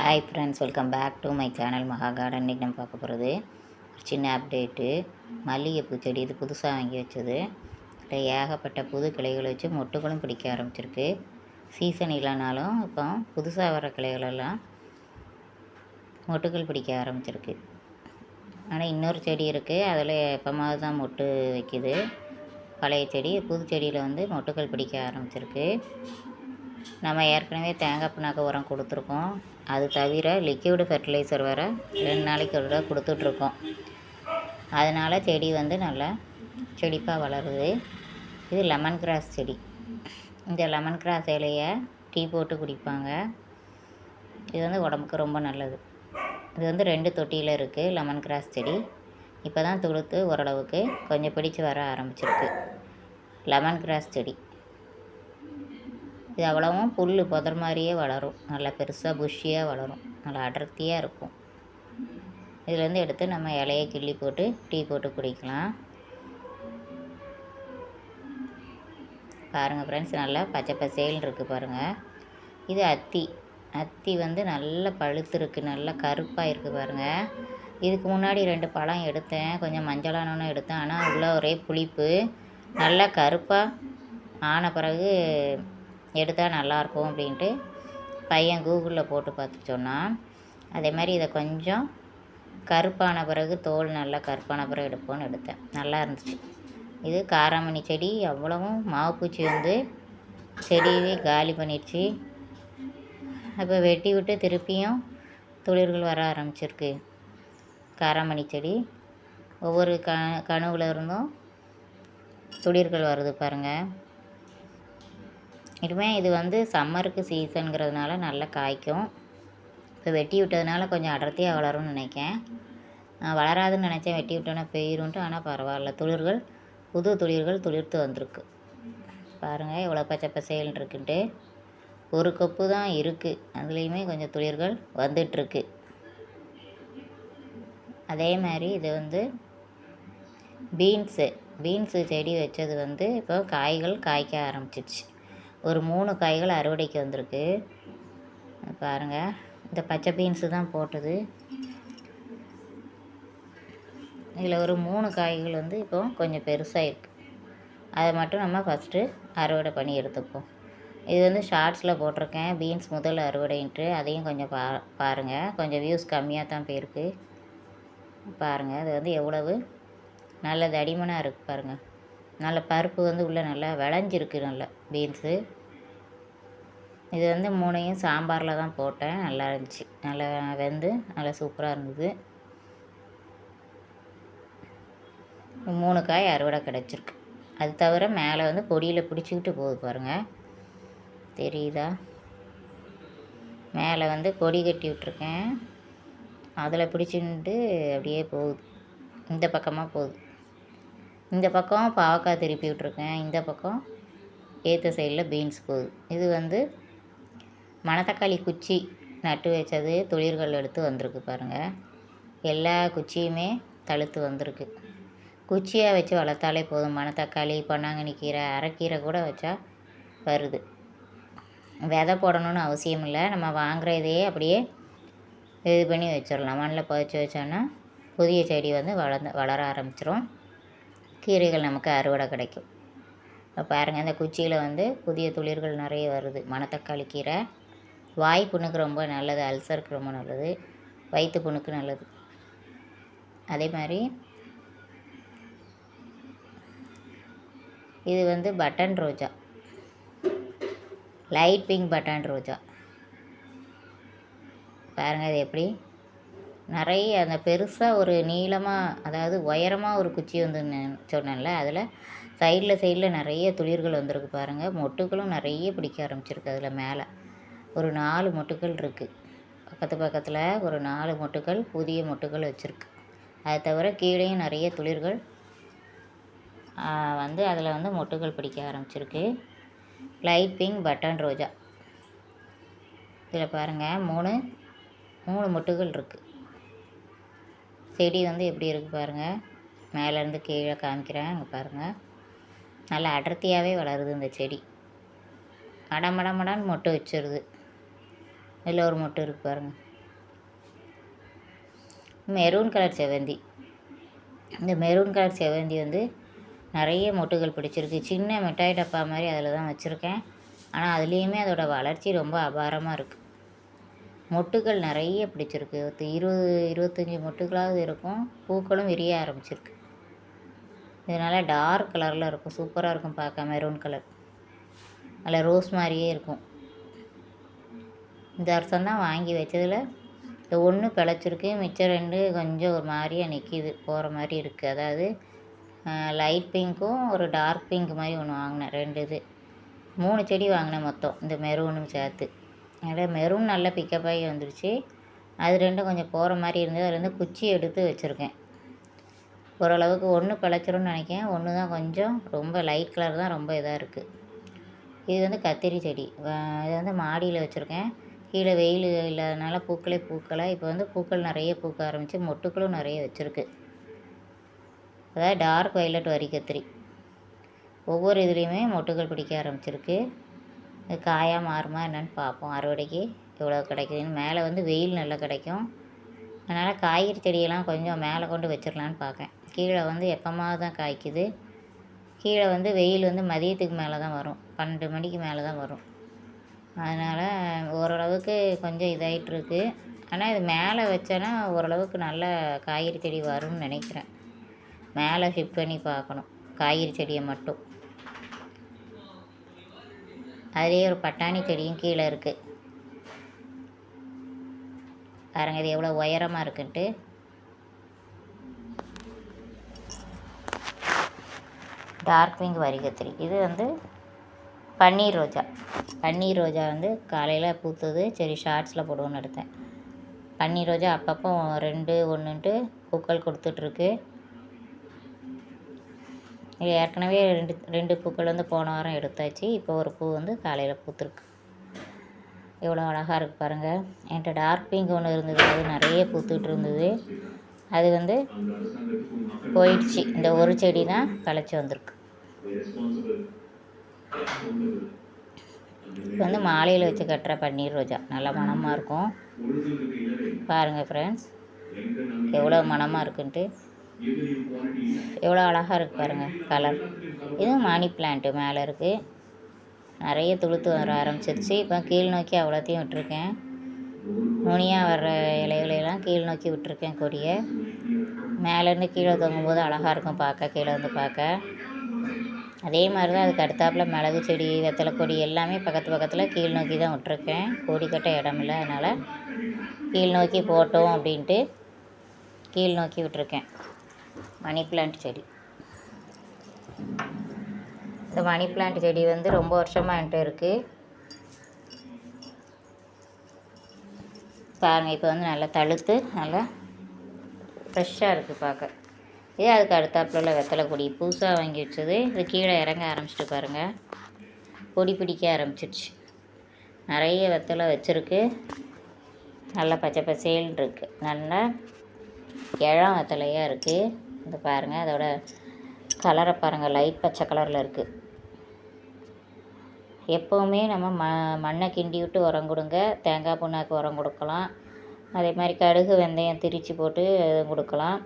Hi friends welcome back to my channel Maha garden இன்றைக்கி நம்ம பார்க்க போகிறது ஒரு சின்ன அப்டேட்டு மல்லிகைப்பூ செடி இது புதுசாக வாங்கி வச்சது. இதில் ஏகப்பட்ட புது கிளைகளை வச்சு மொட்டுகளும் பிடிக்க ஆரம்பிச்சிருக்கு. சீசன் இல்லைனாலும் இப்போ புதுசாக வர கிளைகளெல்லாம் மொட்டுகள் பிடிக்க ஆரம்பிச்சிருக்கு. ஆனால் இன்னொரு செடி இருக்குது அதில் எப்போமாவது தான் மொட்டு வைக்குது. பழைய செடி புது செடியில் வந்து மொட்டுகள் பிடிக்க ஆரம்பிச்சிருக்கு. நம்ம ஏற்கனவே தேங்காய் பிண்ணாக்கு உரம் கொடுத்துருக்கோம். அது தவிர லிக்விடு ஃபெர்டிலைசர் வேறு ரெண்டு நாளைக்கு ஒரு தடவை கொடுத்துட்ருக்கோம். அதனால் செடி வந்து நல்லா செழிப்பாக வளருது. இது லெமன் கிராஸ் செடி. இந்த லெமன் கிராஸ் இலையை டீ போட்டு குடிப்பாங்க. இது வந்து உடம்புக்கு ரொம்ப நல்லது. இது வந்து ரெண்டு தொட்டியில் இருக்குது லெமன் கிராஸ் செடி. இப்போ தான் துளுத்து ஓரளவுக்கு கொஞ்சம் பிடிச்சி வர ஆரம்பிச்சிருக்கு. லெமன் கிராஸ் செடி. இது அவ்வளவும் புல் புதர் மாதிரியே வளரும். நல்லா பெருசாக புஷ்ஷியாக வளரும். நல்லா அடர்த்தியாக இருக்கும். இதுலேருந்து எடுத்து நம்ம இலையை கிள்ளி போட்டு டீ போட்டு குடிக்கலாம். பாருங்கள் ஃப்ரெண்ட்ஸ் நல்லா பச்சை பசேல்னு இருக்குது பாருங்கள் இது அத்தி. அத்தி வந்து நல்லா பழுத்துருக்கு நல்லா கருப்பாக இருக்குது பாருங்கள் இதுக்கு முன்னாடி ரெண்டு பழம் எடுத்தேன். கொஞ்சம் மஞ்சளானோன்னு எடுத்தேன். ஆனால் உள்ள ஒரே புளிப்பு. நல்லா கருப்பாக ஆன பிறகு எடுத்தால் நல்லாயிருக்கும் அப்படின்ட்டு பையன் கூகுளில் போட்டு பார்த்து சொன்னான். அதே மாதிரி இதை கொஞ்சம் கருப்பான பிறகு தோல் நல்லா கருப்பான பிறகு எடுப்போன்னு எடுத்தேன். நல்லா இருந்துச்சு. இது காராமணி செடி. அவ்வளவும் மாவுப்பூச்சி வந்து செடியவே காலி பண்ணிடுச்சு அப்போ வெட்டி விட்டு திருப்பியும் துளிர்கள் வர ஆரம்பிச்சிருக்கு. காராமணி செடி. ஒவ்வொரு க கனவுல இருந்தும் துளிர்கள் வருது பாருங்கள் இனிமேல் இது வந்து சம்மருக்கு சீசனுங்கிறதுனால நல்லா காய்க்கும். இப்போ வெட்டி விட்டதுனால கொஞ்சம் அடர்த்தியாக வளரும்னு நினைக்கேன். வளராதுன்னு நினச்சேன் வெட்டி விட்டோன்னே பெயிருன்ட்டு ஆனால் பரவாயில்ல. துளிர்கள் புது துளிர்கள் துளிர்த்து வந்திருக்கு. பாருங்கள் எவ்வளோ பச்சை பசேல்னு இருக்குன்ட்டு. ஒரு கொப்பு தான் இருக்குது அதுலேயுமே கொஞ்சம் துளிர்கள் வந்துட்டுருக்கு. அதே மாதிரி இது வந்து பீன்ஸு பீன்ஸு செடி வச்சது வந்து இப்போ காய்கள் காய்க்க ஆரம்பிச்சிடுச்சு ஒரு மூணு காய்கள் அறுவடைக்கு வந்திருக்கு. பாருங்கள் இந்த பச்சை பீன்ஸு தான் போட்டது. இதில் ஒரு மூணு காய்கள் வந்து இப்போ கொஞ்சம் பெருசாக இருக்குது அதை மட்டும் நம்ம ஃபஸ்ட்டு அறுவடை பண்ணி எடுத்துப்போம். இது வந்து ஷார்ட்ஸில் போட்டிருக்கேன். பீன்ஸ் முதல் அறுவடைன்ட்டு. அதையும் கொஞ்சம் பா பாருங்கள் கொஞ்சம் வியூஸ் கம்மியாக தான் போயிருக்கு. பாருங்கள் அது வந்து எவ்வளவு? நல்ல தடிமனாக இருக்குது பாருங்கள் நல்ல பருப்பு வந்து உள்ளே நல்லா விளைஞ்சிருக்கு நல்லா பீன்ஸு. இது வந்து மூணையும் சாம்பாரில் தான் போட்டேன். நல்லா இருந்துச்சு. நல்லா வெந்து நல்லா சூப்பராக இருந்தது. மூணு காய் அறுவடை கிடச்சிருக்கு. அது தவிர மேலே வந்து பொடியில் பிடிச்சிக்கிட்டு போகுது பாருங்கள் தெரியுதா? மேலே வந்து கொடி கட்டி விட்ருக்கேன் அதில் பிடிச்சின்ட்டு அப்படியே போகுது. இந்த பக்கமாக போகுது. இந்த பக்கம் பாவக்காய் திருப்பி விட்ருக்கேன் இந்த பக்கம் ஏற்ற சைடில் பீன்ஸ் போகுது. இது வந்து மணத்தக்காளி குச்சி நட்டு வச்சது துளிர்கள் எடுத்து வந்திருக்கு பாருங்கள் எல்லா குச்சியுமே தழுத்து வந்திருக்கு. குச்சியாக வச்சு வளர்த்தாலே போதும். மணத்தக்காளி பொன்னாங்கண்ணி கீரை அரைக்கீரை கூட வச்சா வருது. விதை போடணும்னு அவசியம் இல்லை. நம்ம வாங்குகிற இதையே அப்படியே இது பண்ணி வச்சிடலாம். மண்ணில் பதிச்சு வச்சோன்னா புதிய செடி வந்து வளர்ந்து வளர ஆரம்பிச்சிரும். கீரைகள் நமக்கு அறுவடை கிடைக்கும். இப்போ பாருங்கள் இந்த குச்சியில் வந்து புதிய துளிர்கள் நிறைய வருது. மணத்தக்காளி கீரை. வாய் புண்ணுக்கு ரொம்ப நல்லது அல்சருக்கு ரொம்ப நல்லது வயிற்று புண்ணுக்கு நல்லது. அதே மாதிரி இது வந்து பட்டன் ரோஜா. லைட் பிங்க் பட்டன் ரோஜா. பாருங்கள் அது எப்படி? நிறைய அந்த பெருசாக ஒரு நீளமாக அதாவது உயரமாக ஒரு குச்சி வந்து சொன்னேன்ல அதில் சைடில் சைடில் நிறைய துளிர்கள் வந்திருக்கு பாருங்கள் மொட்டுகளும் நிறைய பிடிக்க ஆரம்பிச்சிருக்கு அதில் மேலே. ஒரு நாலு மொட்டுகள் இருக்குது பக்கத்து பக்கத்தில் ஒரு நாலு மொட்டுகள் புதிய மொட்டுகள் வச்சுருக்கு. அதை தவிர கீழேயும் நிறைய துளிர்கள் வந்து அதில் வந்து மொட்டுகள் பிடிக்க ஆரம்பிச்சிருக்கு. லைட் பிங்க் பட்டன் ரோஜா இதில் பாருங்கள் மூணு மூணு மொட்டுகள் இருக்குது செடி வந்து எப்படி இருக்குது பாருங்கள் மேலேருந்து கீழே காமிக்கிறேன் அங்கே பாருங்கள் நல்லா அடர்த்தியாகவே வளருது இந்த செடி. மட மொட்டை வச்சிருது. இதில் ஒரு மொட்டை இருக்குது பாருங்கள் மெரூன் கலர் செவ்வந்தி. இந்த மெரூன் கலர் செவ்வந்தி வந்து நிறைய மொட்டுகள் பிடிச்சிருக்கு. சின்ன மிட்டாய் டப்பா மாதிரி அதில் தான் வச்சுருக்கேன். ஆனால் அதுலேயுமே அதோடய வளர்ச்சி ரொம்ப அபாரமாக இருக்குது மொட்டுகள் நிறைய பிடிச்சிருக்கு. ஒரு இருபது இருபத்தஞ்சி மொட்டுகளாவது இருக்கும். பூக்களும் விரிய ஆரம்பிச்சிருக்கு. இதனால் டார்க் கலரில் இருக்கும். சூப்பராக இருக்கும் பார்க்க. மெரூன் கலர் அதில் ரோஸ் மாதிரியே இருக்கும். இந்த வருஷம் தான் வாங்கி வச்சதில் இந்த ஒன்று பிழைச்சிருக்கு. மிச்சம் ரெண்டு கொஞ்சம் ஒரு மாதிரியாக நிற்கிது போகிற மாதிரி இருக்குது அதாவது லைட் பிங்க்கும் ஒரு டார்க் பிங்க் மாதிரி ஒன்று வாங்கினேன். ரெண்டு இது. மூணு செடி வாங்கினேன் மொத்தம். இந்த மெரூனும் சேர்த்து. அதில் மெரூன் நல்லா பிக்கப் ஆகி வந்துருச்சு. அது ரெண்டும் கொஞ்சம் போகிற மாதிரி இருந்தது. அதுலேருந்து குச்சி எடுத்து வச்சுருக்கேன். ஓரளவுக்கு ஒன்று பிழைச்சிரும்னு நினைக்கிறேன். ஒன்று தான் கொஞ்சம் ரொம்ப லைட் கலர் தான் ரொம்ப இதாக இருக்குது இது வந்து கத்திரி செடி. இது வந்து மாடியில் வச்சுருக்கேன். கீழே வெயில் இல்லாதனால பூக்களே பூக்கலை. இப்போ வந்து பூக்கள் நிறைய பூக்க ஆரம்பித்து மொட்டுக்களும் நிறைய வச்சுருக்கு. அதாவது டார்க் வைலட் வரி கத்திரி. ஒவ்வொரு இதுலேயுமே மொட்டுகள் பிடிக்க ஆரம்பிச்சிருக்கு. இது காயாக மாறுமா என்னென்னு பார்ப்போம். அறுவடைக்கு எவ்வளோ கிடைக்குதுன்னு. மேலே வந்து வெயில் நல்லா கிடைக்கும். அதனால் காய்கறி செடியெல்லாம் கொஞ்சம் மேலே கொண்டு வச்சிடலான்னு பார்க்கேன் கீழே வந்து எப்போமாவது தான் காய்க்குது. கீழே வந்து வெயில் வந்து மதியத்துக்கு மேலே தான் வரும். பன்னெண்டு மணிக்கு மேலே தான் வரும். அதனால் ஓரளவுக்கு கொஞ்சம் இதாகிட்டுருக்கு ஆனால் இது மேலே வச்சேன்னா ஓரளவுக்கு நல்ல காய்கறி செடி வரும்னு நினைக்கிறேன். மேலே ஷிஃப்ட் பண்ணி பார்க்கணும். காய்கறி செடியை மட்டும். அதுலேயே ஒரு பட்டாணி செடியும் கீழே இருக்குது பாருங்க இது எவ்வளோ உயரமாக இருக்குன்ட்டு. டார்க் பிங்க் வரிகத்திரி. இது வந்து பன்னீர் ரோஜா. பன்னீர் ரோஜா வந்து காலையில் பூத்தது சரி ஷார்ட்ஸில் போடுவோன்னு எடுத்தேன். பன்னீர் ரோஜா அப்பப்போ ரெண்டு ஒன்றுன்ட்டு பூக்கள் கொடுத்துட்ருக்கு இது ஏற்கனவே ரெண்டு ரெண்டு பூக்கள் வந்து போன வாரம் எடுத்தாச்சு. இப்போ ஒரு பூ வந்து காலையில் பூத்துருக்கு. எவ்வளோ அழகாக இருக்குது பாருங்கள் என்கிட்ட டார்க் பிங்க் ஒன்று இருந்தது. அது நிறைய பூத்துக்கிட்டு இருந்தது. அது வந்து போயிடுச்சு. இந்த ஒரு செடி தான் களைச்சி வந்திருக்கு. இது வந்து மாலையில் வச்சு கட்டுற பன்னீர் ரோஜா. நல்ல மணமாக இருக்கும். பாருங்கள் ஃப்ரெண்ட்ஸ் எவ்வளோ மணமாக இருக்குன்ட்டு. எவ்வளோ அழகாக இருக்குது பாருங்கள் கலர் இதுவும் மணி பிளான்ட்டு மேலே இருக்குது நிறைய துளுத்து வர ஆரம்பிச்சிருச்சு. இப்போ கீழ் நோக்கி அவ்வளோத்தையும் விட்டுருக்கேன். நுனியாக வர்ற இலைகளையெல்லாம் கீழ் நோக்கி விட்டுருக்கேன் கொடியை. மேலேருந்து கீழே தொங்கும்போது அழகாக இருக்கும் பார்க்க கீழே வந்து பார்க்க. அதே மாதிரி தான் அதுக்கு அடுத்தாப்பில் மிளகு செடி வெத்தலை கொடி எல்லாமே பக்கத்து பக்கத்தில் கீழ் நோக்கி தான் விட்ருக்கேன் கொடி கட்ட இடம் இல்லை அதனால் கீழ் நோக்கி போட்டோம் அப்படின்ட்டு கீழ் நோக்கி விட்டுருக்கேன். மணி பிளான்ட் செடி. இந்த மணி பிளான்ட் செடி வந்து ரொம்ப வருஷமாக என்கிட்ட இருக்குது பாருங்கள் இப்போ வந்து நல்லா தழுத்து நல்லா ஃப்ரெஷ்ஷாக இருக்குது பார்க்க. இதே அதுக்கு அடுத்தாப்புல உள்ள வெத்தலை கொடி. புதுசாக வாங்கி வச்சது. இது கீழே இறங்க ஆரம்பிச்சிட்டு பாருங்கள் கொடி பிடிக்க ஆரம்பிச்சிடுச்சு நிறைய வெத்தலை வச்சுருக்கு. நல்லா பச்சை பசேல்னு இருக்குது நல்லா இளம் வெத்தலையாக இருக்குது இது பாருங்கள் அதோட கலரை பாருங்கள் லைட் பச்சை கலரில் இருக்குது எப்போவுமே நம்ம ம மண்ணை கிண்டி விட்டு உரம் கொடுங்க தேங்காய் புண்ணாக்கு உரம் கொடுக்கலாம். அதே மாதிரி கடுகு வெந்தயம் திரித்து போட்டு கொடுக்கலாம்.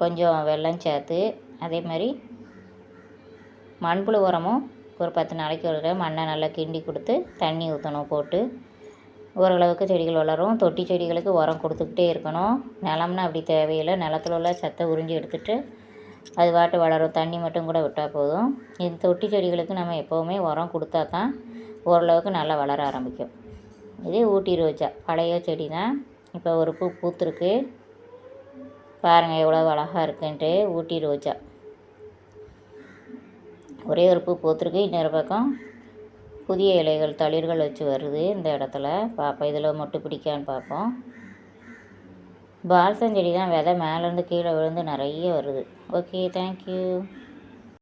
கொஞ்சம் வெள்ளம் சேர்த்து அதே மாதிரி மண்புழு உரமும் ஒரு பத்து நாளைக்கு ஒரு மண்ணை நல்லா கிண்டி கொடுத்து தண்ணி ஊற்றணும் போட்டு. ஓரளவுக்கு செடிகள் வளரும். தொட்டி செடிகளுக்கு உரம் கொடுத்துக்கிட்டே இருக்கணும். நிலம்னா அப்படி தேவையில்லை. நிலத்துல உள்ள சத்தை உறிஞ்சி எடுத்துகிட்டு அது பாட்டு வளரும். தண்ணி மட்டும் கூட விட்டால் போதும். இந்த தொட்டி செடிகளுக்கு நம்ம எப்போவுமே உரம் கொடுத்தா தான் ஓரளவுக்கு நல்லா வளர ஆரம்பிக்கும். இதே ஊட்டி ரோஜா. பழைய செடி தான் இப்போ ஒரு பூ பூத்துருக்கு. பாருங்கள் எவ்வளோ அழகாக இருக்குன்ட்டு. ஊட்டி ரோஜா. ஒரே ஒரு பூ பூத்துருக்கு. இன்னொரு பக்கம் புதிய இலைகள் தளிர்கள் வச்சு வருது இந்த இடத்துல. பார்ப்போம் இதில் மொட்டு பிடிக்கான்னு பார்ப்போம் பால்சம் செடி தான் விதை மேலேருந்து கீழே விழுந்து நிறைய வருது. Okay thank you